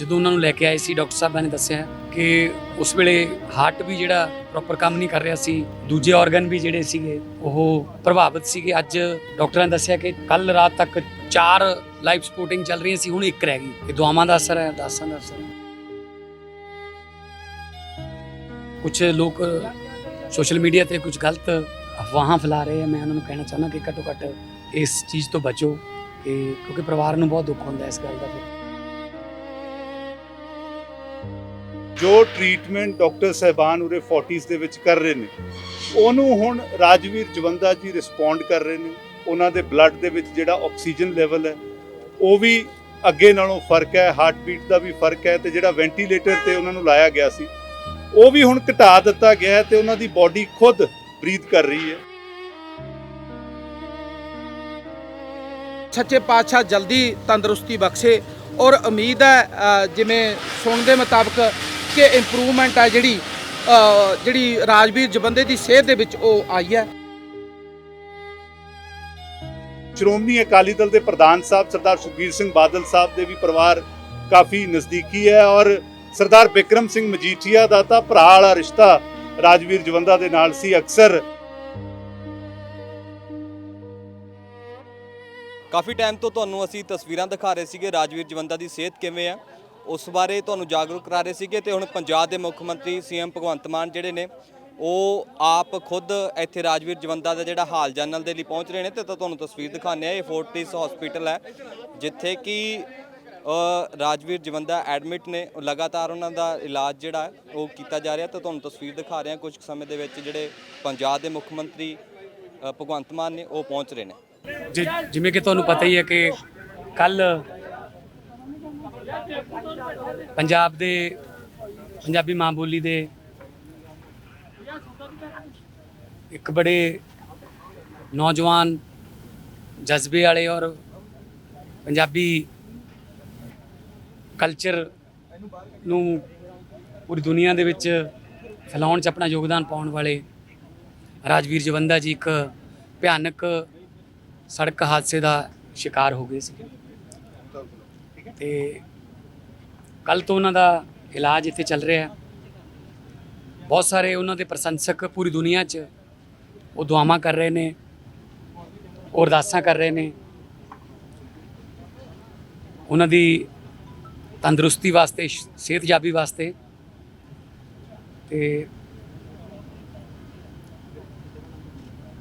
ਜਦੋਂ ਉਹਨਾਂ ਨੂੰ ਲੈ ਕੇ ਆਏ ਸੀ, ਡਾਕਟਰ ਸਾਹਿਬਾਂ ਨੇ ਦੱਸਿਆ ਕਿ ਉਸ ਵੇਲੇ ਹਾਰਟ ਵੀ ਜਿਹੜਾ ਪ੍ਰੋਪਰ ਕੰਮ ਨਹੀਂ ਕਰ ਰਿਹਾ ਸੀ, ਦੂਜੇ ਆਰਗਨ ਵੀ ਜਿਹੜੇ ਸੀਗੇ, ਉਹ ਪ੍ਰਭਾਵਿਤ ਸੀਗੇ। ਅੱਜ ਡਾਕਟਰਾਂ ਨੇ ਦੱਸਿਆ ਕਿ ਕੱਲ ਰਾਤ ਤੱਕ ਚਾਰ ਲਾਈਫ ਸਪੋਰਟਿੰਗ ਚੱਲ ਰਹੀਆਂ ਸੀ, ਹੁਣ ਇੱਕ ਰਹਿ ਗਈ। ਇਹ ਦੁਆਵਾਂ ਦਾ ਅਸਰ ਹੈ, ਦਾਸਾਂ ਦਾ ਅਸਰ ਹੈ। ਕੁਝ ਲੋਕ ਸੋਸ਼ਲ ਮੀਡੀਆ ਤੇ ਕੁਝ ਗਲਤ ਅਫਵਾਹਾਂ ਫੈਲਾ ਰਹੇ ਆ। ਮੈਂ ਉਹਨਾਂ ਨੂੰ ਕਹਿਣਾ ਚਾਹੁੰਦਾ ਕਿ ਘੱਟੋ ਘੱਟ ਇਸ ਚੀਜ਼ ਤੋਂ ਬਚੋ ਕਿ ਕਿਉਂਕਿ ਪਰਿਵਾਰ ਨੂੰ ਬਹੁਤ ਦੁੱਖ ਹੁੰਦਾ ਇਸ ਗੱਲ ਦਾ ਫਿਰ। ਜੋ ਟ੍ਰੀਟਮੈਂਟ ਡਾਕਟਰ ਸਹਿਬਾਨ ਉਰੇ 40s ਦੇ ਵਿੱਚ ਕਰ ਰਹੇ ਨੇ, ਉਹਨੂੰ ਹੁਣ ਰਾਜਵੀਰ ਜਵੰਦਾ ਜੀ ਰਿਸਪੌਂਡ ਕਰ ਰਹੇ ਨੇ, ਉਹਨਾਂ ਦੇ ਬਲੱਡ ਦੇ ਵਿੱਚ ਜਿਹੜਾ ਆਕਸੀਜਨ ਲੈਵਲ ਹੈ, ਉਹ ਵੀ ਅੱਗੇ ਨਾਲੋਂ ਫ਼ਰਕ ਹੈ ਹਾਰਟ ਬੀਟ ਦਾ ਵੀ ਫ਼ਰਕ ਹੈ ਤੇ ਜਿਹੜਾ ਵੈਂਟੀਲੇਟਰ ਤੇ ਉਹਨਾਂ ਨੂੰ ਲਾਇਆ ਗਿਆ ਸੀ, ਉਹ ਵੀ ਹੁਣ ਘਟਾ ਦਿੱਤਾ ਗਿਆ ਹੈ ਤੇ ਉਹਨਾਂ ਦੀ ਬਾਡੀ ਖੁਦ ਬਰੀਥ ਕਰ ਰਹੀ ਹੈ। ਸੱਚੇ ਪਾਤਸ਼ਾਹ ਜਲਦੀ ਤੰਦਰੁਸਤੀ ਬਖਸ਼ੇ ਔਰ ਉਮੀਦ ਹੈ ਜਿਵੇਂ ਸੁਣਨ ਦੇ ਮੁਤਾਬਕ ਕਿ ਇੰਪਰੂਵਮੈਂਟ ਹੈ ਜਿਹੜੀ ਜਿਹੜੀ ਰਾਜਵੀਰ ਜਵੰਦੇ ਦੀ ਸਿਹਤ ਦੇ ਵਿੱਚ ਉਹ ਆਈ ਹੈ। ਸ਼੍ਰੋਮਣੀ ਅਕਾਲੀ ਦਲ ਦੇ ਪ੍ਰਧਾਨ ਸਾਹਿਬ ਸਰਦਾਰ ਸੁਖਬੀਰ ਸਿੰਘ ਬਾਦਲ ਸਾਹਿਬ ਦੇ ਵੀ ਪਰਿਵਾਰ ਕਾਫੀ ਨਜ਼ਦੀਕੀ ਹੈ ਔਰ ਸਰਦਾਰ ਬਿਕਰਮ ਸਿੰਘ ਮਜੀਠੀਆ ਦਾ ਤਾਂ ਭਰਾ ਵਾਲਾ ਰਿਸ਼ਤਾ ਰਾਜਵੀਰ ਜਵੰਦਾ ਦੇ ਨਾਲ ਸੀ ਅਕਸਰ। ਕਾਫੀ ਟਾਈਮ ਤੋਂ ਤੁਹਾਨੂੰ ਅਸੀਂ ਤਸਵੀਰਾਂ ਦਿਖਾ ਰਹੇ ਸੀਗੇ ਰਾਜਵੀਰ ਜਵੰਦਾ ਦੀ ਸਿਹਤ ਕਿਵੇਂ ਆ ਉਸ ਬਾਰੇ ਤੁਹਾਨੂੰ ਜਾਗਰੂਕ ਕਰਾ ਰਹੇ ਸੀਗੇ ਤੇ ਹੁਣ ਪੰਜਾਬ ਦੇ ਮੁੱਖ ਮੰਤਰੀ ਸੀਐਮ ਭਗਵੰਤ ਮਾਨ ਜਿਹੜੇ ਨੇ, ਉਹ ਆਪ ਖੁਦ ਇੱਥੇ ਰਾਜਵੀਰ ਜਵੰਦਾ ਦਾ ਜਿਹੜਾ ਹਾਲ ਜਾਣਨ ਦੇ ਲਈ ਪਹੁੰਚ ਰਹੇ ਨੇ ਤੇ ਤਾਂ ਤੁਹਾਨੂੰ ਤਸਵੀਰ ਦਿਖਾਉਂਦੇ ਆ ਇਹ ਫੋਰਟਿਸ ਹਸਪੀਟਲ ਹੈ, ਜਿੱਥੇ ਕਿ ਰਾਜਵੀਰ ਜਵੰਦਾ ਐਡਮਿਟ ਨੇ ਲਗਾਤਾਰ ਉਹਨਾਂ ਦਾ ਇਲਾਜ ਜਿਹੜਾ ਉਹ ਕੀਤਾ ਜਾ ਰਿਹਾ ਤੇ ਤੁਹਾਨੂੰ ਤਸਵੀਰ ਦਿਖਾ ਰਹੇ ਹਾਂ। ਕੁਝ ਕੁ ਸਮੇਂ ਦੇ ਵਿੱਚ ਜਿਹੜੇ ਪੰਜਾਬ ਦੇ ਮੁੱਖ ਮੰਤਰੀ ਭਗਵੰਤ ਮਾਨ ਨੇ, ਉਹ ਪਹੁੰਚ ਰਹੇ ਨੇ। ਜਿ- ਜਿਵੇਂ ਕਿ ਤੁਹਾਨੂੰ ਪਤਾ ਹੀ ਹੈ ਕਿ ਕੱਲ ਪੰਜਾਬ ਦੇ ਪੰਜਾਬੀ ਮਾਂ ਬੋਲੀ ਦੇ ਇੱਕ ਬੜੇ ਨੌਜਵਾਨ ਜਜ਼ਬੇ ਵਾਲੇ ਔਰ ਪੰਜਾਬੀ ਕਲਚਰ ਨੂੰ ਪੂਰੀ ਦੁਨੀਆ ਦੇ ਵਿੱਚ ਫੈਲਾਉਣ 'ਚ ਆਪਣਾ ਯੋਗਦਾਨ ਪਾਉਣ ਵਾਲੇ ਰਾਜਵੀਰ ਜਵੰਦਾ ਜੀ ਇੱਕ ਭਿਆਨਕ ਸੜਕ ਹਾਦਸੇ ਦਾ ਸ਼ਿਕਾਰ ਹੋ ਗਏ ਸੀ ਤੇ ਕੱਲ ਤੋਂ ਉਹਨਾਂ ਦਾ ਇਲਾਜ ਇੱਥੇ ਚੱਲ ਰਿਹਾ ਹੈ। ਬਹੁਤ ਸਾਰੇ ਉਹਨਾਂ ਦੇ ਪ੍ਰਸ਼ੰਸਕ ਪੂਰੀ ਦੁਨੀਆ 'ਚ ਉਹ ਦੁਆਵਾਂ ਕਰ ਰਹੇ ਨੇ, ਉਹ ਅਰਦਾਸਾਂ ਕਰ ਰਹੇ ਨੇ। ਉਹਨਾਂ ਦੀ ਤੰਦਰੁਸਤੀ ਵਾਸਤੇ, ਸਿਹਤਯਾਬੀ ਵਾਸਤੇ ਤੇ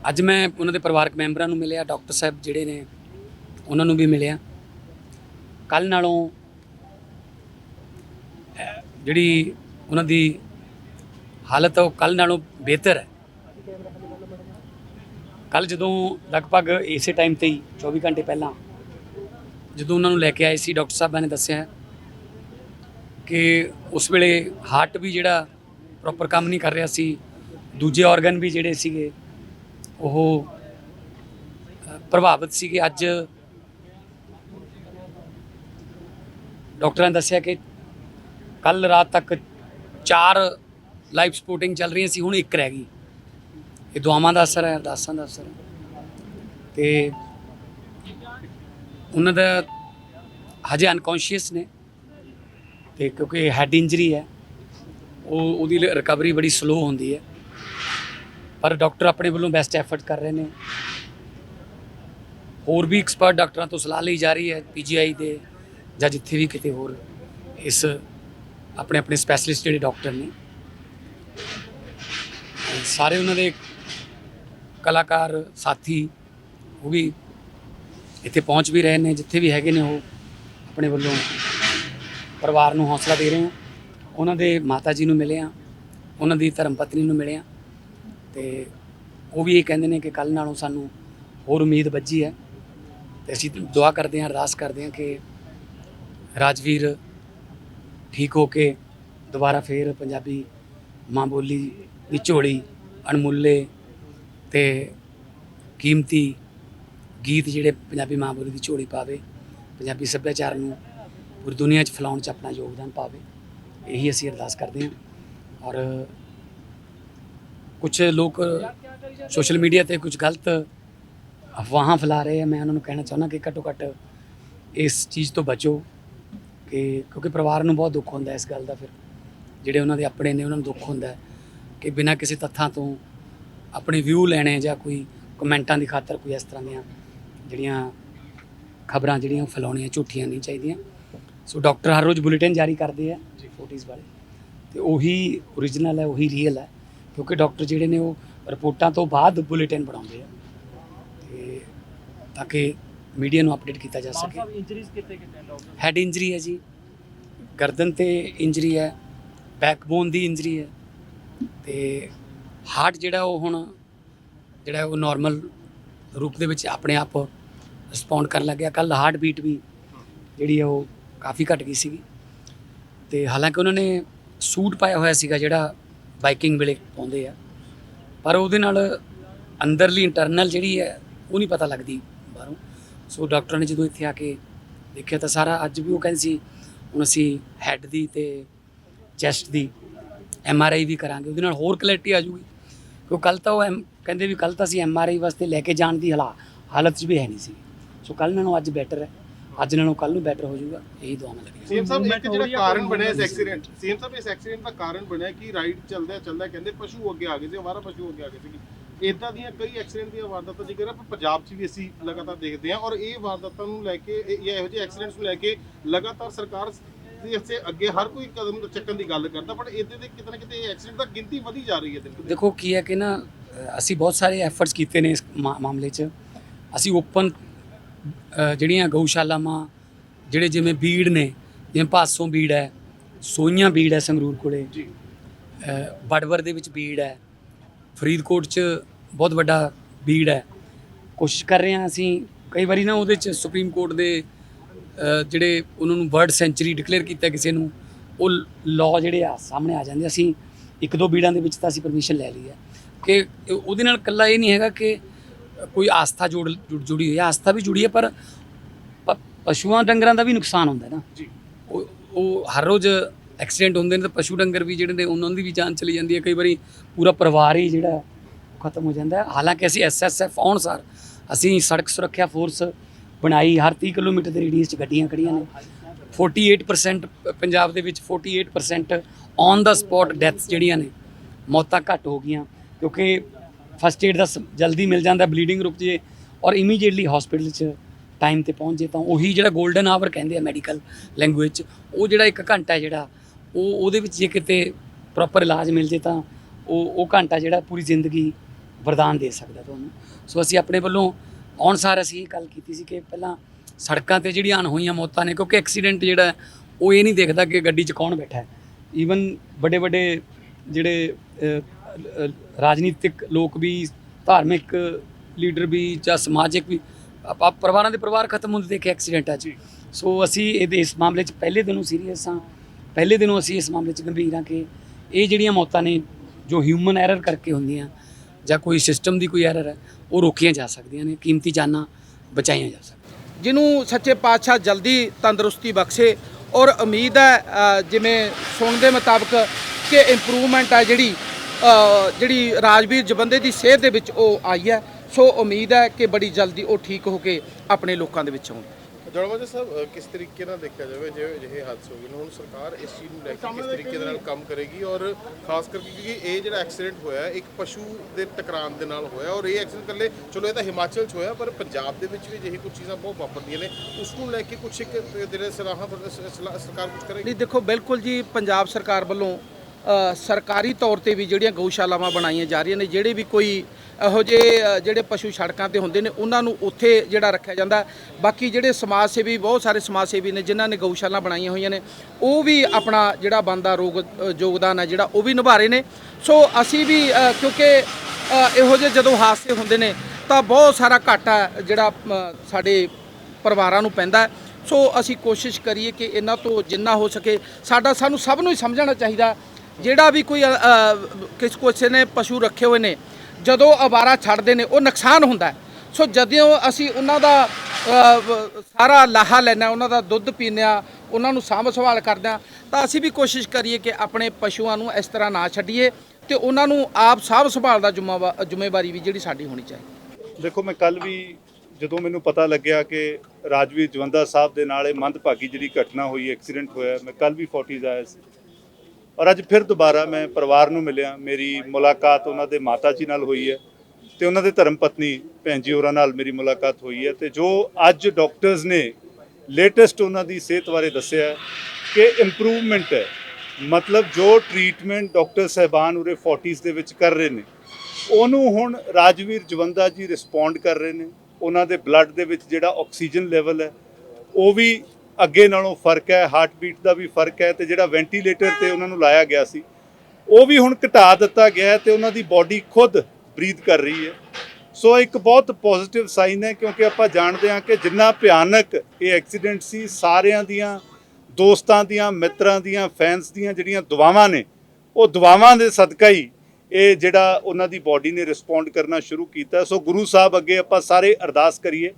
ਅੱਜ ਮੈਂ ਉਹਨਾਂ ਦੇ ਪਰਿਵਾਰਕ ਮੈਂਬਰਾਂ ਨੂੰ ਮਿਲਿਆ, ਡਾਕਟਰ ਸਾਹਿਬ ਜਿਹੜੇ ਨੇ, ਉਹਨਾਂ ਨੂੰ ਵੀ ਮਿਲਿਆ। ਕੱਲ ਨਾਲੋਂ ਜਿਹੜੀ ਉਹਨਾਂ ਦੀ ਹਾਲਤ ਉਹ ਕੱਲ ਨਾਲੋਂ ਬਿਹਤਰ ਹੈ। ਕੱਲ ਜਦੋਂ ਲਗਭਗ ਇਸੇ ਟਾਈਮ ਤੇ ਹੀ 24 ਘੰਟੇ ਪਹਿਲਾਂ, ਜਦੋਂ ਉਹਨਾਂ ਨੂੰ ਲੈ ਕੇ ਆਏ ਸੀ, ਡਾਕਟਰ ਸਾਹਿਬਾਂ ਨੇ ਦੱਸਿਆ ਕਿ ਉਸ ਵੇਲੇ ਹਾਰਟ ਵੀ ਜਿਹੜਾ ਪ੍ਰੋਪਰ ਕੰਮ ਨਹੀਂ ਕਰ ਰਿਹਾ ਸੀ, ਦੂਜੇ ਆਰਗਨ ਵੀ ਜਿਹੜੇ ਸੀਗੇ, ਉਹ ਪ੍ਰਭਾਵਿਤ ਸੀਗੇ। ਅੱਜ ਡਾਕਟਰਾਂ ਨੇ ਦੱਸਿਆ ਕਿ ਕੱਲ ਰਾਤ ਤੱਕ ਚਾਰ ਲਾਈਫ ਸਪੋਰਟਿੰਗ ਚੱਲ ਰਹੀਆਂ ਸੀ, ਹੁਣ ਇੱਕ ਰਹਿ ਗਈ। ਇਹ ਦੁਆਵਾਂ ਦਾ ਅਸਰ ਹੈ, ਅਰਦਾਸਾਂ ਦਾ ਅਸਰ ਹੈ। ਤੇ ਉਹਨਾਂ ਦਾ ਹਜੇ ਅਨਕੌਂਸ਼ੀਅਸ ਨੇ ਤੇ ਕਿਉਂਕਿ ਹੈਡ ਇੰਜਰੀ ਹੈ, ਉਹ ਉਹਦੀ ਰਿਕਵਰੀ ਬੜੀ ਸਲੋ ਹੁੰਦੀ ਹੈ। ਪਰ ਡਾਕਟਰ ਆਪਣੇ ਵੱਲੋਂ ਬੈਸਟ ਐਫਰਟ ਕਰ ਰਹੇ ਨੇ। ਹੋਰ ਵੀ ਐਕਸਪਰਟ ਡਾਕਟਰਾਂ ਤੋਂ ਸਲਾਹ ਲਈ ਜਾ ਰਹੀ ਹੈ ਪੀਜੀਆਈ ਦੇ ਜਾਂ ਜਿੱਥੇ ਵੀ ਕਿਤੇ ਹੋਰ ਇਸ ਆਪਣੇ ਆਪਣੇ ਸਪੈਸ਼ਲਿਸਟ ਜਿਹੜੇ ਡਾਕਟਰ ਨੇ। ਸਾਰੇ ਉਹਨਾਂ ਦੇ ਕਲਾਕਾਰ, ਸਾਥੀ ਉਹ ਵੀ ਇੱਥੇ ਪਹੁੰਚ ਵੀ ਰਹੇ ਨੇ, ਜਿੱਥੇ ਵੀ ਹੈਗੇ ਨੇ ਉਹ ਆਪਣੇ ਵੱਲੋਂ ਪਰਿਵਾਰ ਨੂੰ ਹੌਸਲਾ ਦੇ ਰਹੇ ਆ। ਉਹਨਾਂ ਦੇ ਮਾਤਾ ਜੀ ਨੂੰ ਮਿਲੇ ਆ, ਉਹਨਾਂ ਦੀ ਧਰਮ ਪਤਨੀ ਨੂੰ ਮਿਲੇ ਆ। ਤੇ ਉਹ ਵੀ ਇਹ ਕਹਿੰਦੇ ਨੇ ਕਿ ਕੱਲ ਨਾਲੋਂ ਸਾਨੂੰ ਹੋਰ ਉਮੀਦ ਵੱਜੀ ਹੈ। ਤੇ ਅਸੀਂ ਦੁਆ ਕਰਦੇ ਹਾਂ, ਅਰਦਾਸ ਕਰਦੇ ਹਾਂ ਕਿ ਰਾਜਵੀਰ ਠੀਕ ਹੋ ਕੇ ਦੁਬਾਰਾ ਫੇਰ ਪੰਜਾਬੀ ਮਾਂ ਬੋਲੀ ਦੀ ਝੋਲੀ, ਅਣਮੁੱਲੇ ਤੇ ਕੀਮਤੀ ਗੀਤ ਜਿਹੜੇ ਪੰਜਾਬੀ ਮਾਂ ਬੋਲੀ ਦੀ ਝੋਲੀ ਪਾਵੇ, ਪੰਜਾਬੀ ਸੱਭਿਆਚਾਰ ਨੂੰ ਪੂਰੀ ਦੁਨੀਆ 'ਚ ਫੈਲਾਉਣ 'ਚ ਆਪਣਾ ਯੋਗਦਾਨ ਪਾਵੇ, ਇਹੀ ਅਸੀਂ ਅਰਦਾਸ ਕਰਦੇ ਹਾਂ। ਔਰ ਕੁਝ ਲੋਕ ਸੋਸ਼ਲ ਮੀਡੀਆ ਤੇ ਕੁਝ ਗਲਤ ਅਫਵਾਹਾਂ ਫੈਲਾ ਰਹੇ ਆ, ਮੈਂ ਉਹਨਾਂ ਨੂੰ ਕਹਿਣਾ ਚਾਹੁੰਦਾ ਕਿ ਘੱਟੋ ਘੱਟ ਇਸ ਚੀਜ਼ ਤੋਂ ਬਚੋ। ਕਿ ਕਿਉਂਕਿ ਪਰਿਵਾਰ ਨੂੰ ਬਹੁਤ ਦੁੱਖ ਹੁੰਦਾ ਇਸ ਗੱਲ ਦਾ ਫਿਰ, ਜਿਹੜੇ ਉਹਨਾਂ ਦੇ ਆਪਣੇ ਨੇ ਉਹਨਾਂ ਨੂੰ ਦੁੱਖ ਹੁੰਦਾ ਕਿ ਬਿਨਾਂ ਕਿਸੇ ਤੱਥਾਂ ਤੋਂ ਆਪਣੇ ਵਿਊ ਲੈਣੇ ਜਾਂ ਕੋਈ ਕਮੈਂਟਾਂ ਦੀ ਖਾਤਰ ਕੋਈ ਇਸ ਤਰ੍ਹਾਂ ਦੀਆਂ ਜਿਹੜੀਆਂ ਖਬਰਾਂ ਜਿਹੜੀਆਂ ਫੈਲਾਉਣੀਆਂ ਝੂਠੀਆਂ ਨਹੀਂ ਚਾਹੀਦੀਆਂ। ਸੋ ਡਾਕਟਰ ਹਰ ਰੋਜ਼ ਬੁਲੇਟਿਨ ਜਾਰੀ ਕਰਦੇ ਆ ਫੋਟੋਜ਼ ਵਾਲੇ। ਤੇ ਉਹੀ ਓਰੀਜਨਲ ਹੈ, ਉਹੀ ਰੀਅਲ ਹੈ, ਕਿਉਂਕਿ ਡਾਕਟਰ ਜਿਹੜੇ ਨੇ ਉਹ ਰਿਪੋਰਟਾਂ ਤੋਂ ਬਾਅਦ ਬੁਲੇਟਿਨ ਬਣਾਉਂਦੇ ਆ। ਤੇ ਤਾਂ ਕਿ ਮੀਡੀਆ ਨੂੰ ਅਪਡੇਟ ਕੀਤਾ ਜਾ ਸਕੇ। ਇੰਜਰੀਜ਼ ਕਿਤੇ ਕਿਤੇ ਡਾਕਟਰ ਹੈਡ ਇੰਜਰੀ ਹੈ ਜੀ। ਗਰਦਨ ਤੇ ਇੰਜਰੀ ਹੈ ਬੈਕਬੋਨ ਦੀ ਇੰਜਰੀ ਹੈ। ਤੇ ਹਾਰਟ ਜਿਹੜਾ ਉਹ ਹੁਣ ਜਿਹੜਾ ਉਹ ਨਾਰਮਲ ਰੂਪ ਦੇ ਵਿੱਚ ਆਪਣੇ ਆਪ ਰਿਸਪੌਂਡ ਕਰਨ ਲੱਗਿਆ ਕੱਲ ਹਾਰਟ ਬੀਟ ਵੀ ਜਿਹੜੀ ਹੈ ਉਹ ਕਾਫੀ ਘਟ ਗਈ ਸੀਗੀ। ਤੇ ਹਾਲਾਂਕਿ ਉਹਨਾਂ ਨੇ ਸੂਟ ਪਾਇਆ ਹੋਇਆ ਸੀਗਾ ਜਿਹੜਾ ਬਾਈਕਿੰਗ ਵੇਲੇ ਪਾਉਂਦੇ ਆ। ਪਰ ਉਹਦੇ ਨਾਲ ਅੰਦਰਲੀ ਇੰਟਰਨਲ ਜਿਹੜੀ ਹੈ ਉਹ ਨਹੀਂ ਪਤਾ ਲੱਗਦੀ। ਸੋ ਡਾਕਟਰ ਨੇ ਜਦੋਂ ਇੱਥੇ ਆ ਕੇ ਦੇਖਿਆ ਤਾਂ ਸਾਰਾ ਅੱਜ ਵੀ ਉਹ ਕਹਿੰਦੇ ਸੀ ਹੁਣ ਅਸੀਂ ਹੈੱਡ ਦੀ ਤੇ ਚੈਸਟ ਦੀ ਐਮ ਆਰ ਆਈ ਵੀ ਕਰਾਂਗੇ ਉਹਦੇ ਨਾਲ ਹੋਰ ਕਲੈਰਿਟੀ ਆ ਜੂਗੀ ਕਿਉਂ ਕੱਲ ਤਾਂ ਉਹ ਐਮ- ਕਹਿੰਦੇ ਵੀ ਕੱਲ ਤਾਂ ਅਸੀਂ ਐਮ ਆਰ ਆਈ ਵਾਸਤੇ ਲੈ ਕੇ ਜਾਣ ਦੀ ਹਾਲਾ ਹਾਲਤ 'ਚ ਵੀ ਹੈ ਨਹੀਂ ਸੀ। ਸੋ ਕੱਲ ਨਾਲੋਂ ਅੱਜ ਬੈਟਰ ਹੈ। ਅੱਜ ਨਾਲੋਂ ਕੱਲ ਨੂੰ ਬੈਟਰ ਹੋ ਜਾਊਗਾ ਇਹੀ ਦੁਆਵਾਂ ਲੱਗੀਆਂ ਸੀਐਮ ਸਾਹਿਬ ਇੱਕ ਜਿਹੜਾ ਕਾਰਨ ਬਣਿਆ ਇਸ ਐਕਸੀਡੈਂਟ ਸੀਐਮ ਸਾਹਿਬ ਇਸ ਐਕਸੀਡੈਂਟ ਦਾ ਕਾਰਨ ਬਣਿਆ ਕਿ ਰਾਈਡ ਚੱਲਦਾ ਚੱਲਦਾ ਕਹਿੰਦੇ ਪਸ਼ੂ ਅੱਗੇ ਆ ਗਏ ਸੀ ਹਮਾਰਾ ਪਸ਼ੂ ਅੱਗੇ ਆ ਗਏ ਸੀ ਇਦਾਂ ਦੀਆਂ ਕਈ ਐਕਸੀਡੈਂਟ ਦੀਆਂ ਵਾਰਦਾਤਾਂ ਜ਼ਿਕਰ ਹੈ ਪੰਜਾਬ 'ਚ ਵੀ ਅਸੀਂ ਲਗਾਤਾਰ ਦੇਖਦੇ ਹਾਂ ਔਰ ਇਹ ਵਾਰਦਾਤਾਂ ਨੂੰ ਲੈ ਕੇ ਇਹ- ਇਹੋ ਜਿਹੇ ਐਕਸੀਡੈਂਟਸ ਨੂੰ ਲੈ ਕੇ ਲਗਾਤਾਰ ਸਰਕਾਰ ਦੇ ਇੱਥੇ ਅੱਗੇ ਹਰ ਕੋਈ ਕਦਮ ਚੱਕਣ ਦੀ ਗੱਲ ਕਰਦਾ ਪਰ ਇਹਦੇ ਦੇ ਕਿਤੇ ਨਾ ਕਿਤੇ ਐਕਸੀਡੈਂਟ ਦਾ ਗਿਣਤੀ ਵਧੀ ਜਾ ਰਹੀ ਹੈ ਦੇਖੋ ਕੀ ਹੈ ਕਿ ਨਾ ਅਸੀਂ ਬਹੁਤ ਸਾਰੇ ਐਫਰਟਸ ਕੀਤੇ ਨੇ ਇਸ ਮਾਮਲੇ 'ਚ। ਅਸੀਂ ਓਪਨ ਜਿਹੜੀਆਂ ਗਊਸ਼ਾਲਾਵਾਂ ਜਿਹੜੇ ਜਿਵੇਂ ਬੀੜ ਨੇ ਜਿਵੇਂ ਪਾਸੋਂ ਬੀੜ ਹੈ ਸੋਈਆਂ ਬੀੜ ਹੈ ਸੰਗਰੂਰ ਕੋਲੇ ਜੀ। ਬੜਵਰ ਦੇ ਵਿੱਚ ਬੀੜ ਹੈ ਫਰੀਦਕੋਟ 'ਚ ਬਹੁਤ ਵੱਡਾ ਬੀੜ ਹੈ। ਕੋਸ਼ਿਸ਼ ਕਰ ਰਹੇ ਹਾਂ ਅਸੀਂ ਕਈ ਵਾਰੀ ਨਾ ਉਹਦੇ 'ਚ ਸੁਪਰੀਮ ਕੋਰਟ ਦੇ ਜਿਹੜੇ ਉਹਨਾਂ ਨੂੰ ਵਰਡ ਸੈਂਚੁਰੀ ਡਿਕਲੇਅਰ ਕੀਤਾ ਕਿਸੇ ਨੂੰ ਉਹ ਲਾਅ ਜਿਹੜੇ ਆ ਸਾਹਮਣੇ ਆ ਜਾਂਦੇ ਅਸੀਂ ਇੱਕ ਦੋ ਬੀੜਾਂ ਦੇ ਵਿੱਚ ਤਾਂ ਅਸੀਂ ਪਰਮਿਸ਼ਨ ਲੈ ਲਈ ਹੈ। ਕਿ ਉਹਦੇ ਨਾਲ ਇਕੱਲਾ ਇਹ ਨਹੀਂ ਹੈਗਾ ਕਿ ਕੋਈ ਆਸਥਾ ਜੋੜ ਜੁੜ- ਹੋਈ ਹੈ। ਆਸਥਾ ਵੀ ਜੁੜੀ ਹੈ ਪਰ ਪਸ਼ੂਆਂ ਡੰਗਰਾਂ ਦਾ ਵੀ ਨੁਕਸਾਨ ਹੁੰਦਾ ਨਾ। ਜੀ। ਉਹ ਹਰ ਰੋਜ਼ ਐਕਸੀਡੈਂਟ ਹੁੰਦੇ ਨੇ ਤਾਂ ਪਸ਼ੂ ਡੰਗਰ ਵੀ ਜਿਹੜੇ ਨੇ ਉਹਨਾਂ ਦੀ ਵੀ ਜਾਨ ਚਲੀ ਜਾਂਦੀ ਹੈ। ਕਈ ਵਾਰੀ ਪੂਰਾ ਪਰਿਵਾਰ ਹੀ ਜਿਹੜਾ ਖਤਮ ਹੋ ਜਾਂਦਾ ਹੈ। ਹਾਲਾਂਕਿ ਅਸੀਂ ਐਸਐਸਐਫ ਸਾਰ ਅਸੀਂ ਸੜਕ ਸੁਰੱਖਿਆ ਫੋਰਸ ਬਣਾਈ, ਹਰ 30 ਕਿਲੋਮੀਟਰ ਦੇ ਰੇਡੀਅਸ 'ਚ ਗੱਡੀਆਂ ਖੜੀਆਂ ਨੇ। 48% ਪ- ਪੰਜਾਬ ਦੇ ਵਿੱਚ 48% ਔਨ ਦਾ ਸਪੌਟ ਡੈਥਸ ਜਿਹੜੀਆਂ ਨੇ, ਮੌਤਾਂ ਘੱਟ ਹੋ ਗਈਆਂ। ਕਿਉਂਕਿ ਫਸਟ ਏਡ ਦਾ ਸ- ਜਲਦੀ ਮਿਲ ਜਾਂਦਾ ਬਲੀਡਿੰਗ ਰੁਕ ਜੇ ਔਰ ਇਮੀਡੀਏਟਲੀ ਹਸਪੀਟਲ 'ਚ ਟਾਈਮ ਤੇ ਪਹੁੰਚ ਜੇ ਤਾਂ ਉਹੀ ਜਿਹੜਾ 골ਡਨ ਆਵਰ ਕਹਿੰਦੇ ਆ ਮੈਡੀਕਲ ਲੈਂਗੁਏਜ 'ਚ, ਉਹ ਜਿਹੜਾ ਇੱਕ ਘੰਟਾ ਜਿਹੜਾ ਉਹ ਉਹਦੇ ਵਿੱਚ ਜੇ ਕਿਤੇ ਪ੍ਰੋਪਰ ਇਲਾਜ ਮਿਲ ਜੇ ਤਾਂ ਉਹ ਉਹ ਘੰਟਾ ਜਿਹੜਾ ਪੂਰੀ ਜ਼ਿੰਦਗੀ ਵਰਦਾਨ ਦੇ ਸਕਦਾ ਤੁਹਾਨੂੰ। ਸੋ ਅਸੀਂ ਆਪਣੇ ਵੱਲੋਂ ਅਨੁਸਾਰ ਅਸੀਂ ਇਹ ਗੱਲ ਕੀਤੀ ਸੀ ਕਿ ਪਹਿਲਾਂ ਸੜਕਾਂ ਤੇ ਜਿਹੜੀਆਂ ਅਣਹੋਈਆਂ ਮੌਤਾਂ ਨੇ ਕਿਉਂਕਿ ਐਕਸੀਡੈਂਟ ਜਿਹੜਾ ਉਹ ਇਹ ਨਹੀਂ ਦੇਖਦਾ ਕਿ ਗੱਡੀ 'ਚ ਕੌਣ ਬੈਠਾ ਹੈ। ਈਵਨ ਵੱਡੇ ਵੱਡੇ ਜਿਹੜੇ ਰਾਜਨੀਤਿਕ ਲੋਕ ਵੀ ਧਾਰਮਿਕ ਲੀਡਰ ਵੀ ਜਾਂ ਸਮਾਜਿਕ ਵੀ ਪਰਿਵਾਰਾਂ ਦੇ ਪਰਿਵਾਰ ਖਤਮ ਹੁੰਦੇ ਦੇਖੇ ਐਕਸੀਡੈਂਟਾਂ 'ਚ ਸੋ ਅਸੀਂ ਇਹਦੇ ਇਸ ਮਾਮਲੇ 'ਚ ਪਹਿਲੇ ਦਿਨੋਂ ਸੀਰੀਅਸ ਹਾਂ। ਪਹਿਲੇ ਦਿਨੋਂ ਅਸੀਂ ਇਸ ਮਾਮਲੇ 'ਚ ਗੰਭੀਰ ਹਾਂ ਕਿ ਇਹ ਜਿਹੜੀਆਂ ਮੌਤਾਂ ਨੇ ਜੋ ਹਿਊਮਨ ਐਰਰ ਕਰਕੇ ਹੁੰਦੀਆਂ ਜਾਂ ਕੋਈ ਸਿਸਟਮ ਦੀ ਕੋਈ ਐਰਰ ਹੈ, ਉਹ ਰੋਕੀਆਂ ਜਾ ਸਕਦੀਆਂ ਨੇ, ਕੀਮਤੀ ਜਾਨਾਂ ਬਚਾਈਆਂ ਜਾ ਸਕਦੀਆਂ ਜਿਹਨੂੰ ਸੱਚੇ ਪਾਤਸ਼ਾਹ ਜਲਦੀ ਤੰਦਰੁਸਤੀ ਬਖਸ਼ੇ ਔਰ ਉਮੀਦ ਹੈ ਜਿਵੇਂ ਸੁਣਨ ਦੇ ਮੁਤਾਬਕ ਕਿ ਇੰਪਰੂਵਮੈਂਟ ਹੈ ਜਿਹੜੀ ਜਿਹੜੀ ਰਾਜਵੀਰ ਜਬੰਦੇ ਦੀ ਸਿਹਤ ਦੇ ਵਿੱਚ ਉਹ ਆਈ ਹੈ, ਸੋ ਉਮੀਦ ਹੈ ਕਿ ਬੜੀ ਜਲਦੀ ਉਹ ਠੀਕ ਹੋ ਕੇ ਆਪਣੇ ਲੋਕਾਂ ਦੇ ਵਿੱਚ ਆਉਣ ਜੜਵਾਜਾ ਸਾਹਿਬ ਕਿਸ ਤਰੀਕੇ ਨਾਲ ਦੇਖਿਆ ਜਾਵੇ ਜੇ ਜਿਹੇ ਹਾਦਸੇ ਹੋ ਗਏ ਹੁਣ ਸਰਕਾਰ ਇਸ ਚੀਜ਼ ਨੂੰ ਲੈ ਕੇ ਕਿਸ ਤਰੀਕੇ ਨਾਲ ਕੰਮ ਕਰੇਗੀ ਔਰ ਖਾਸ ਕਰਕੇ ਕਿਉਂਕਿ ਇਹ ਜਿਹੜਾ ਐਕਸੀਡੈਂਟ ਹੋਇਆ, ਇੱਕ ਪਸ਼ੂ ਦੇ ਟਕਰਾਉਣ ਦੇ ਨਾਲ ਹੋਇਆ ਔਰ ਇਹ ਐਕਸੀਡੈਂਟ ਕੱਲੇ ਚਲੋ ਇਹ ਤਾਂ ਹਿਮਾਚਲ 'ਚ ਹੋਇਆ, ਪਰ ਪੰਜਾਬ ਦੇ ਵਿੱਚ ਵੀ ਜਿਹੀ ਕੁਝ ਚੀਜ਼ਾਂ ਬਹੁਤ ਵਾਪਰਦੀਆਂ ਨੇ। ਉਸ ਨੂੰ ਲੈ ਕੇ ਕੁਝ ਇੱਕ ਜਿਹੜੇ ਸਲਾਹਾਂ ਸਰਕਾਰ ਕੁਝ ਕਰੇਗੀ? ਨਹੀਂ, ਦੇਖੋ, ਬਿਲਕੁਲ ਜੀ, ਪੰਜਾਬ ਸਰਕਾਰ ਵੱਲੋਂ ਸਰਕਾਰੀ ਤੌਰ ਤੇ ਵੀ ਜਿਹੜੀਆਂ ਗਊਸ਼ਾਲਾਵਾਂ ਬਣਾਈਆਂ ਜਾ ਰਹੀਆਂ ਨੇ, ਜਿਹੜੇ ਵੀ ਕੋਈ ਇਹੋ ਜਿਹੇ ਜਿਹੜੇ ਪਸ਼ੂ ਸੜਕਾਂ ਤੇ ਹੁੰਦੇ ਨੇ, ਉਹਨਾਂ ਨੂੰ ਉੱਥੇ ਜਿਹੜਾ ਰੱਖਿਆ ਜਾਂਦਾ। ਬਾਕੀ ਜਿਹੜੇ ਸਮਾਜ ਸੇਵੀ, ਬਹੁਤ ਸਾਰੇ ਸਮਾਜ ਸੇਵੀ ਨੇ, ਜਿਨ੍ਹਾਂ ਨੇ ਗਊਸ਼ਾਲਾ ਬਣਾਈਆਂ ਹੋਈਆਂ ਨੇ, ਉਹ ਵੀ ਆਪਣਾ ਜਿਹੜਾ ਬੰਦਾ ਰੋਗ ਯੋਗਦਾਨ ਹੈ ਜਿਹੜਾ, ਉਹ ਵੀ ਨਿਭਾ ਰਹੇ ਨੇ। ਸੋ ਅਸੀਂ ਵੀ ਕਿਉਂਕਿ ਇਹੋ ਜਿਹੇ ਜਦੋਂ ਹਾਦਸੇ ਹੁੰਦੇ ਨੇ, ਤਾਂ ਬਹੁਤ ਸਾਰਾ ਘਾਟਾ ਜਿਹੜਾ ਸਾਡੇ ਪਰਿਵਾਰਾਂ ਨੂੰ ਪੈਂਦਾ ਸੋ ਅਸੀਂ ਕੋਸ਼ਿਸ਼ ਕਰੀਏ ਕਿ ਇਹਨਾਂ ਤੋਂ ਜਿੰਨਾ ਹੋ ਸਕੇ, ਸਾਡਾ, ਸਾਨੂੰ ਸਭ ਨੂੰ ਹੀ ਸਮਝਣਾ ਚਾਹੀਦਾ ਜਿਹੜਾ ਵੀ ਕੋਈ ਕਿਸ ਕੁਛ ਨੇ ਪਸ਼ੂ ਰੱਖੇ ਹੋਏ ਨੇ, ਜਦੋਂ ਅਵਾਰਾ ਛੱਡਦੇ ਨੇ, ਉਹ ਨੁਕਸਾਨ ਹੁੰਦਾ ਸੋ ਜਦੋਂ ਅਸੀਂ ਉਹਨਾਂ ਦਾ ਸਾਰਾ ਲਾਹਾ ਲੈਣਾ ਉਹਨਾਂ ਦਾ ਦੁੱਧ ਪੀਂਦੇ ਹਾਂ, ਉਹਨਾਂ ਨੂੰ ਸਾਂਭ ਸੰਭਾਲ ਕਰਦੇ ਹਾਂ, ਤਾਂ ਅਸੀਂ ਵੀ ਕੋਸ਼ਿਸ਼ ਕਰੀਏ ਕਿ ਆਪਣੇ ਪਸ਼ੂਆਂ ਨੂੰ ਇਸ ਤਰ੍ਹਾਂ ਨਾ ਛੱਡੀਏ ਤੇ ਉਹਨਾਂ ਨੂੰ ਆਪ ਸਾਂਭ ਸੰਭਾਲ ਦਾ ਜ਼ਿੰਮੇਵਾ- ਜ਼ਿੰਮੇਵਾਰੀ ਵੀ ਜਿਹੜੀ ਸਾਡੀ ਹੋਣੀ ਚਾਹੀਦੀ। ਦੇਖੋ, ਮੈਂ ਕੱਲ ਵੀ ਜਦੋਂ ਮੈਨੂੰ ਪਤਾ ਲੱਗਿਆ ਕਿ ਰਾਜਵੀਰ ਜਵੰਦਾ ਸਾਹਿਬ ਦੇ ਨਾਲ ਇਹ ਮੰਦਭਾਗੀ ਜਿਹੜੀ ਘਟਨਾ ਹੋਈ, ਐਕਸੀਡੈਂਟ ਹੋਇਆ, ਮੈਂ ਕੱਲ ਵੀ 40 ਆਇਆ ਸੀ। ਔਰ ਅੱਜ ਫਿਰ ਦੁਬਾਰਾ ਮੈਂ ਪਰਿਵਾਰ ਨੂੰ ਮਿਲਿਆ। ਮੇਰੀ ਮੁਲਾਕਾਤ ਉਹਨਾਂ ਦੇ ਮਾਤਾ ਜੀ ਨਾਲ ਹੋਈ ਹੈ ਤੇ ਉਹਨਾਂ ਦੇ ਧਰਮ ਪਤਨੀ ਭੈਣ ਜੀ ਹੋਰਾਂ ਨਾਲ ਮੇਰੀ ਮੁਲਾਕਾਤ ਹੋਈ ਹੈ ਤੇ ਜੋ ਅੱਜ ਡਾਕਟਰਸ ਨੇ ਲੇਟੈਸਟ ਉਹਨਾਂ ਦੀ ਸਿਹਤ ਬਾਰੇ ਦੱਸਿਆ ਕਿ ਇੰਪਰੂਵਮੈਂਟ ਹੈ। ਮਤਲਬ ਜੋ ਟ੍ਰੀਟਮੈਂਟ ਡਾਕਟਰ ਸਹਿਬਾਨ ਉਰੇ 40s ਦੇ ਵਿੱਚ ਕਰ ਰਹੇ ਨੇ, ਉਹਨੂੰ ਹੁਣ ਰਾਜਵੀਰ ਜਵੰਦਾ ਜੀ ਰਿਸਪੌਂਡ ਕਰ ਰਹੇ ਨੇ। ਉਹਨਾਂ ਦੇ ਬਲੱਡ ਦੇ ਵਿੱਚ ਜਿਹੜਾ ਆਕਸੀਜਨ ਲੈਵਲ ਹੈ, ਉਹ ਵੀ ਅੱਗੇ ਨਾਲੋਂ ਫ਼ਰਕ ਹੈ ਹਾਰਟ ਬੀਟ ਦਾ ਵੀ ਫ਼ਰਕ ਹੈ ਤੇ ਜਿਹੜਾ ਵੈਂਟੀਲੇਟਰ ਤੇ ਉਹਨਾਂ ਨੂੰ ਲਾਇਆ ਗਿਆ ਸੀ, ਉਹ ਵੀ ਹੁਣ ਘਟਾ ਦਿੱਤਾ ਗਿਆ ਹੈ ਤੇ ਉਹਨਾਂ ਦੀ ਬਾਡੀ ਖੁਦ ਬਰੀਥ ਕਰ ਰਹੀ ਹੈ। ਸੋ ਇੱਕ ਬਹੁਤ ਪੋਜ਼ਿਟਿਵ ਸਾਈਨ ਹੈ ਕਿਉਂਕਿ ਆਪਾਂ ਜਾਣਦੇ ਹਾਂ ਕਿ ਜਿੰਨਾ ਭਿਆਨਕ ਇਹ ਐਕਸੀਡੈਂਟ ਸੀ, ਸਾਰਿਆਂ ਦੀਆਂ, ਦੋਸਤਾਂ ਦੀਆਂ, ਮਿੱਤਰਾਂ ਦੀਆਂ ਫੈਨਸ ਦੀਆਂ ਜਿਹੜੀਆਂ ਦੁਆਵਾਂ ਨੇ, ਉਹ ਦੁਆਵਾਂ ਦੇ ਸਦਕਾ ਹੀ ਇਹ ਜਿਹੜਾ ਉਹਨਾਂ ਦੀ ਬਾਡੀ ਨੇ ਰਿਸਪੌਂਡ ਕਰਨਾ ਸ਼ੁਰੂ ਕੀਤਾ। ਸੋ ਗੁਰੂ ਸਾਹਿਬ ਅੱਗੇ ਆਪਾਂ ਸਾਰੇ ਅਰਦਾਸ ਕਰੀਏ।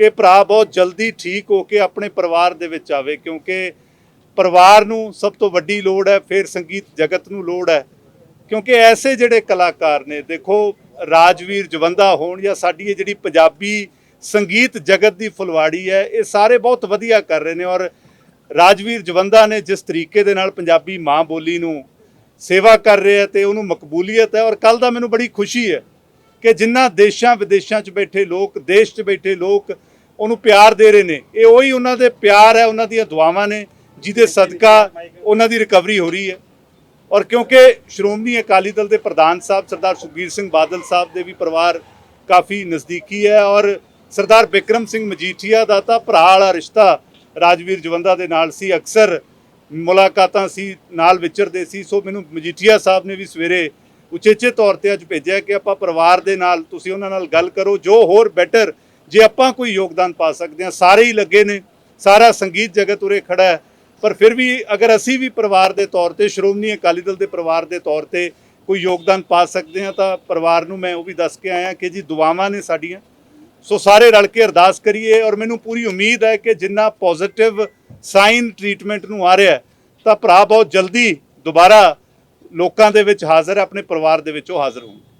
ਕਿ ਭਰਾ ਬਹੁਤ ਜਲਦੀ ਠੀਕ ਹੋ ਕੇ ਆਪਣੇ ਪਰਿਵਾਰ ਦੇ ਵਿੱਚ ਆਵੇ, ਕਿਉਂਕਿ ਪਰਿਵਾਰ ਨੂੰ ਸਭ ਤੋਂ ਵੱਡੀ ਲੋੜ ਹੈ, ਫਿਰ ਸੰਗੀਤ ਜਗਤ ਨੂੰ ਲੋੜ ਹੈ। ਕਿਉਂਕਿ ਐਸੇ ਜਿਹੜੇ ਕਲਾਕਾਰ ਨੇ, ਦੇਖੋ, ਰਾਜਵੀਰ ਜਵੰਦਾ ਹੋਣ ਜਾਂ ਸਾਡੀ ਇਹ ਜਿਹੜੀ ਪੰਜਾਬੀ ਸੰਗੀਤ ਜਗਤ ਦੀ ਫੁਲਵਾੜੀ ਹੈ, ਇਹ ਸਾਰੇ ਬਹੁਤ ਵਧੀਆ ਕਰ ਰਹੇ ਨੇ ਔਰ ਰਾਜਵੀਰ ਜਵੰਦਾ ਨੇ ਜਿਸ ਤਰੀਕੇ ਦੇ ਨਾਲ ਪੰਜਾਬੀ ਮਾਂ ਬੋਲੀ ਨੂੰ ਸੇਵਾ ਕਰ ਰਿਹਾ ਆ ਤੇ ਉਹਨੂੰ ਮਕਬੂਲੀਅਤ ਹੈ ਔਰ ਕੱਲ ਦਾ ਮੈਨੂੰ ਬੜੀ ਖੁਸ਼ੀ ਹੈ ਕਿ ਜਿੰਨਾ ਦੇਸ਼ਾਂ ਵਿਦੇਸ਼ਾਂ 'ਚ ਬੈਠੇ ਲੋਕ, ਦੇਸ਼ 'ਚ ਬੈਠੇ ਲੋਕ ਉਹਨੂੰ ਪਿਆਰ ਦੇ ਰਹੇ ਨੇ। ਇਹ ਉਹੀ ਉਹਨਾਂ ਦੇ ਪਿਆਰ ਹੈ, ਉਹਨਾਂ ਦੀਆਂ ਦੁਆਵਾਂ ਨੇ, ਜਿਹਦੇ ਸਦਕਾ ਉਹਨਾਂ ਦੀ ਰਿਕਵਰੀ ਹੋ ਰਹੀ ਹੈ। ਔਰ ਕਿਉਂਕਿ ਸ਼੍ਰੋਮਣੀ ਅਕਾਲੀ ਦਲ ਦੇ ਪ੍ਰਧਾਨ ਸਾਹਿਬ ਸਰਦਾਰ ਸੁਖਬੀਰ ਸਿੰਘ ਬਾਦਲ ਸਾਹਿਬ ਦੇ ਵੀ ਪਰਿਵਾਰ ਕਾਫੀ ਨਜ਼ਦੀਕੀ ਹੈ ਔਰ ਸਰਦਾਰ ਬਿਕਰਮ ਸਿੰਘ ਮਜੀਠੀਆ ਦਾ ਤਾਂ ਭਰਾ ਵਾਲਾ ਰਿਸ਼ਤਾ ਰਾਜਵੀਰ ਜਵੰਦਾ ਦੇ ਨਾਲ ਸੀ, ਅਕਸਰ ਮੁਲਾਕਾਤਾਂ ਸੀ, ਨਾਲ ਵਿਚਰਦੇ ਸੀ। ਸੋ ਮੈਨੂੰ ਮਜੀਠੀਆ ਸਾਹਿਬ ਨੇ ਵੀ ਸਵੇਰੇ ਉਚੇਚੇ ਤੌਰ ਤੇ ਅੱਜ ਭੇਜਿਆ ਕਿ ਆਪਾਂ ਪਰਿਵਾਰ ਦੇ ਨਾਲ ਤੁਸੀਂ ਉਹਨਾਂ ਨਾਲ ਗੱਲ ਕਰੋ, ਜੋ ਹੋਰ ਬੈਟਰ ਜੇ ਆਪਾਂ ਕੋਈ ਯੋਗਦਾਨ ਪਾ ਸਕਦੇ ਹਾਂ, ਸਾਰੇ ਹੀ ਲੱਗੇ ਨੇ, ਸਾਰਾ ਸੰਗੀਤ ਜਗਤ ਉਰੇ ਖੜਾ ਹੈ, ਪਰ ਫਿਰ ਵੀ ਅਗਰ ਅਸੀਂ ਵੀ ਪਰਿਵਾਰ ਦੇ ਤੌਰ ਤੇ, ਸ਼੍ਰੋਮਣੀ ਅਕਾਲੀ ਦਲ ਦੇ ਪਰਿਵਾਰ ਦੇ ਤੌਰ ਤੇ ਕੋਈ ਯੋਗਦਾਨ ਪਾ ਸਕਦੇ ਹਾਂ, ਤਾਂ ਪਰਿਵਾਰ ਨੂੰ ਮੈਂ ਉਹ ਵੀ ਦੱਸ ਕੇ ਆਇਆ ਕਿ ਜੀ ਦੁਆਵਾਂ ਨੇ ਸਾਡੀਆਂ। ਸੋ ਸਾਰੇ ਰਲ ਕੇ ਅਰਦਾਸ ਕਰੀਏ ਔਰ ਮੈਨੂੰ ਪੂਰੀ ਉਮੀਦ ਹੈ ਕਿ ਜਿੰਨਾ ਪੋਜ਼ਿਟਿਵ ਸਾਈਨ ਟ੍ਰੀਟਮੈਂਟ ਨੂੰ ਆ ਰਿਹਾ ਤਾਂ ਭਰਾ ਬਹੁਤ ਜਲਦੀ ਦੁਬਾਰਾ ਲੋਕਾਂ ਦੇ ਵਿੱਚ ਹਾਜ਼ਰ ਆਪਣੇ ਪਰਿਵਾਰ ਦੇ ਵਿੱਚ ਉਹ ਹਾਜ਼ਰ ਹੋਣ